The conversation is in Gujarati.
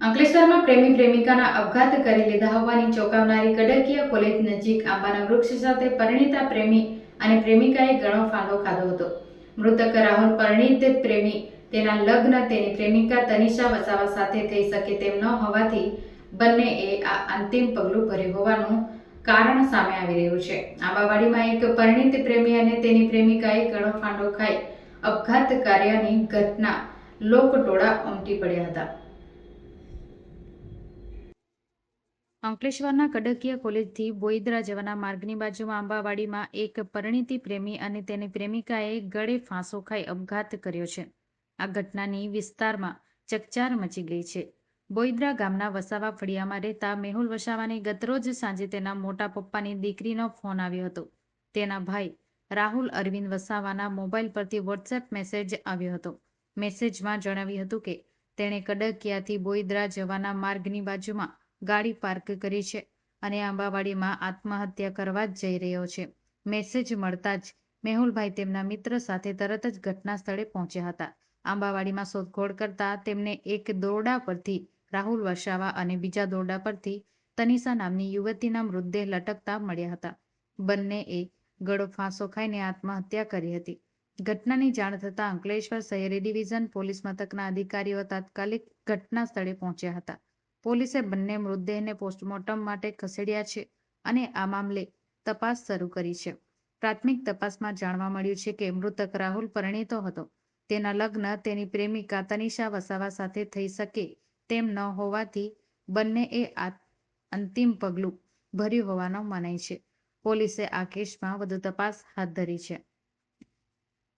અંકલેશ્વરમાં પ્રેમી પ્રેમિકાના અપઘાત કરી લીધા હોવાની ચોંકાવનારી કડકિયા કોલેજ નજીક આંબાના વૃક્ષ સાથે પરિણીતા પ્રેમી અને પ્રેમિકાએ ઘણો ફાંદો ખાધો હતો. મૃતક રાહુલ પરિણીત પ્રેમી, તેના લગ્ન તેની પ્રેમિકા તનિષા વસાવા સાથે થઈ શકે તેમ ન હોવાથી બંનેએ આ અંતિમ પગલું ભર્યું હોવાનું કારણ સામે આવી રહ્યું છે. આંબાવાડીમાં એક પરિણીત પ્રેમી અને તેની પ્રેમિકાએ ઘણો ફાંડો ખાઈ અપઘાત કાર્યની ઘટના લોકટોળા ઉમટી પડ્યા હતા. અંકલેશ્વરના કડકિયા કોલેજથી બોઈદરા જવાના માર્ગની બાજુમાં આંબાવાડીમાં એક પરિણીતિ પ્રેમી અને તેની પ્રેમિકાએ ગળે ફાંસો ખાઈ અપઘાત કર્યો છે. આ ઘટનાની વિસ્તારમાં ચકચાર મચી ગઈ છે. બોઈદરા ગામના વસાવા ફળિયામાં રહેતા મેહુલ વસાવાને ગતરોજ સાંજે તેના મોટા પપ્પાની દીકરીનો ફોન આવ્યો હતો. તેના ભાઈ રાહુલ અરવિંદ વસાવાના મોબાઈલ પરથી વોટ્સએપ મેસેજ આવ્યો હતો. મેસેજમાં જણાવ્યું હતું કે તેણે કડકિયાથી બોઈદરા જવાના માર્ગની બાજુમાં ગાડી પાર્ક કરી છે અને આંબાવાડીમાં આત્મહત્યા કરવા જ જઈ રહ્યો છે. મેસેજ મળતા જ મેહુલભાઈ તેમના મિત્ર સાથે તરત જ ઘટના સ્થળે પહોંચ્યા હતા. આંબાવાડીમાં શોધખોળ કરતા તેમને એક દોરડા પરથી રાહુલ વસાવા અને બીજા દોરડા પરથી તનિષા નામની યુવતીના મૃતદેહ લટકતા મળ્યા હતા. બંનેએ ગળો ફાંસો ખાઈને આત્મહત્યા કરી હતી. ઘટનાની જાણ થતાં અંકલેશ્વર શહેરી ડિવિઝન પોલીસ મથકના અધિકારીઓ તાત્કાલિક ઘટના સ્થળે પહોંચ્યા હતા. પોલીસે બંને મૃતદેહને પોસ્ટમોર્ટમ માટે ખસેડ્યા છે અને આ મામલે તપાસ શરૂ કરી છે. પ્રાથમિક તપાસમાં જાણવા મળ્યું છે કે મૃતક રાહુલ પરિણીતો હતો. તેના લગ્ન તેની પ્રેમિકા તનિષા વસાવા સાથે થઈ શકે તેમ ન હોવાથી બંનેએ આ અંતિમ પગલું ભર્યું હોવાનું મનાય છે. પોલીસે આ કેસમાં વધુ તપાસ હાથ ધરી છે.